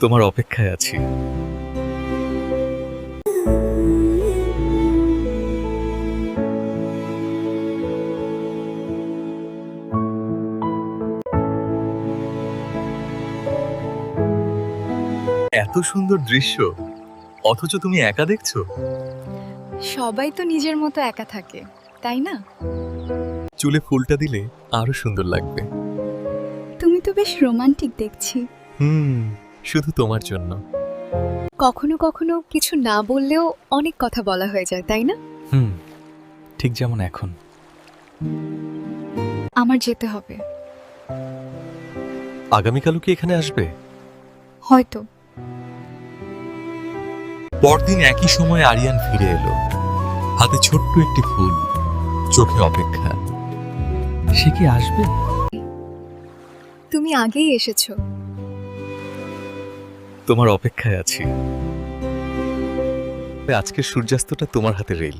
তোমার অপেক্ষায় আছি। এত সুন্দর দৃশ্য অথচ তুমি একা দেখছ? সবাই তো নিজের মতো একা থাকে তাই না? চুলে ফুলটা দিলে আরও সুন্দর লাগবে। তুমি তো বেশ রোমান্টিক দেখছি। হুম। শুধু তোমার জন্য। কখনো কখনো কিছু না বললেও অনেক কথা বলা হয়ে যায় তাই না? হুম ঠিক যেমন এখন। আমার যেতে হবে। আগামীকালও কি এখানে আসবে? হয়তো। পরদিন একই সময় আরিয়ান ফিরে এলো। হাতে ছোট্ট একটি ফুল চোখে অপেক্ষা। সে কি আসবে? তুমি আগেই এসেছ। তোমার অপেক্ষায় আছি। আজকের সূর্যাস্তটা তোমার হাতে রেল।